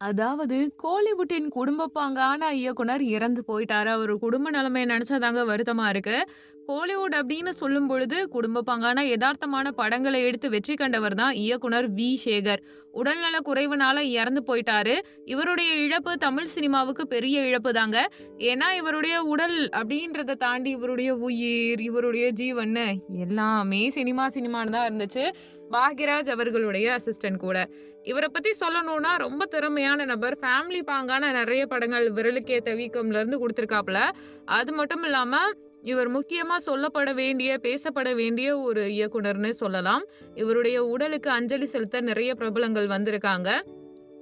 அதாவது கோலிவுட்டின் குடும்ப பாங்கான இயக்குனர் இறந்து போயிட்டாரு. அவர் குடும்ப நிலைமையை நெனச்சா வருத்தமா இருக்கு. கோலிவுட் அப்படின்னு சொல்லும் பொழுது, குடும்ப பாங்கான எதார்த்தமான படங்களை எடுத்து வெற்றி கண்டவர் தான் இயக்குனர் வி. சேகர். உடல்நல குறைவுனால இறந்து போயிட்டாரு. இவருடைய இழப்பு தமிழ் சினிமாவுக்கு பெரிய இழப்பு தாங்க. ஏன்னா, இவருடைய உடல் அப்படின்றத தாண்டி இவருடைய உயிர், இவருடைய ஜீவன்னு எல்லாமே சினிமா சினிமான்னு தான் இருந்துச்சு. பாக்யராஜ் அவர்களுடைய அசிஸ்டன்ட் கூட. இவரை பத்தி சொல்லணும்னா, ரொம்ப உண்மையான நபர். ஃபேமிலி பாங்கான நிறைய படங்கள் விரலுக்கேத்த வீக்கம்லருந்து கொடுத்துருக்காப்புல அது மட்டும் இல்லாம, இவர் முக்கியமா சொல்லப்பட வேண்டிய, பேசப்பட வேண்டிய ஒரு இயக்குனர்னு சொல்லலாம். இவருடைய உடலுக்கு அஞ்சலி செலுத்த நிறைய பிரபலங்கள் வந்திருக்காங்க.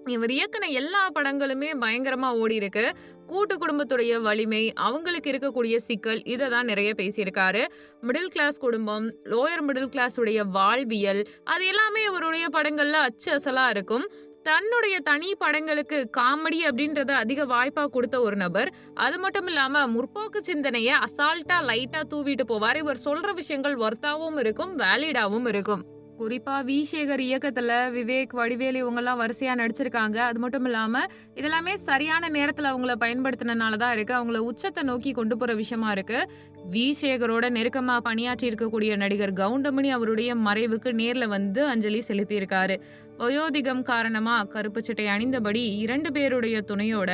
இவர் இயக்குன எல்லா படங்களுமே பயங்கரமா ஓடியிருக்கு. கூட்டு குடும்பத்துடைய வலிமை, அவங்களுக்கு இருக்கக்கூடிய சிக்கல், இதை தான் நிறைய பேசியிருக்காரு. மிடில் கிளாஸ் குடும்பம், லோயர் மிடில் கிளாஸ் உடைய வாழ்வியல், அது எல்லாமே இவருடைய படங்கள்ல அச்சு அசலா இருக்கும். தன்னுடைய தனி படங்களுக்கு காமெடி அப்படின்றத அதிக வாய்ப்பா கொடுத்த ஒரு நபர். அது மட்டும் இல்லாம, முற்போக்கு சிந்தனையை அசால்ட்டா, லைட்டா தூவிட்டு போவார் இவர் சொல்ற விஷயங்கள் ஒர்த்தாவும் இருக்கும், வேலிடாவும் இருக்கும். குறிப்பா வி. சேகர் இயக்கத்துல விவேக், வடிவேலு இவங்கெல்லாம் வரிசையா நடிச்சிருக்காங்க. அது மட்டும் இல்லாம, இதெல்லாமே சரியான நேரத்துல அவங்கள பயன்படுத்தினனால தான் இருக்கு. அவங்கள உச்சத்தை நோக்கி கொண்டு போற விஷயமா இருக்கு. வி. சேகரோட நெருக்கமா பணியாற்றி இருக்கக்கூடிய நடிகர் கவுண்டமணி அவருடைய மறைவுக்கு நேர்ல வந்து அஞ்சலி செலுத்தியிருக்காரு. வயோதிகம் காரணமா கருப்பு சட்டை அணிந்தபடி இரண்டு பேருடைய துணையோட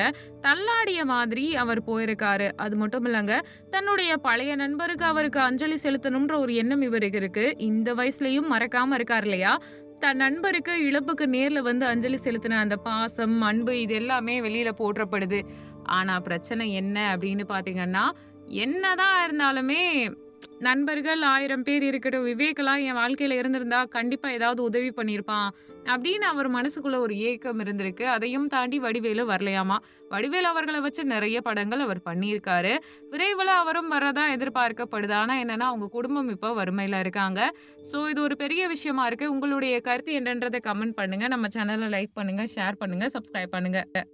தள்ளாடிய மாதிரி அவர் போயிருக்காரு. அது மட்டும் இல்லங்க, தன்னுடைய பழைய நண்பருக்கு அவருக்கு அஞ்சலி செலுத்தணும்ன்ற ஒரு எண்ணம் இவருக்கு இருக்கு. இந்த வயசுலயும் மறக்காம இருக்கார் இல்லையா? தன் நண்பருக்கு இழப்புக்கு நேர்ல வந்து அஞ்சலி செலுத்தின அந்த பாசம், அன்பு இது எல்லாமே வெளியில போற்றப்படுது. ஆனா பிரச்சனை என்ன அப்படின்னு பார்த்தீங்கன்னா, என்னதான் இருந்தாலுமே நண்பர்கள் ஆயிரம் பேர் இருக்கட்டும், விவேக்கெல்லாம் என் வாழ்க்கையில இருந்திருந்தா கண்டிப்பா ஏதாவது உதவி பண்ணியிருப்பான். அப்படின்னு அவர் மனசுக்குள்ள ஒரு ஏக்கம் இருந்திருக்கு. அதையும் தாண்டி வடிவேலு வரலையாமா. வடிவேலு அவர்களை வச்சு நிறைய படங்கள் அவர் பண்ணியிருக்காரு. விரைவில் அவரும் வர்றதா எதிர்பார்க்கப்படுது. ஆனா என்னன்னா, அவங்க குடும்பம் இப்போ வறுமையில இருக்காங்க. ஸோ இது ஒரு பெரிய விஷயமா இருக்கு. உங்களுடைய கருத்து என்னன்றத கமெண்ட் பண்ணுங்க. நம்ம சேனலை லைக் பண்ணுங்க, ஷேர் பண்ணுங்க, சப்ஸ்கிரைப் பண்ணுங்க.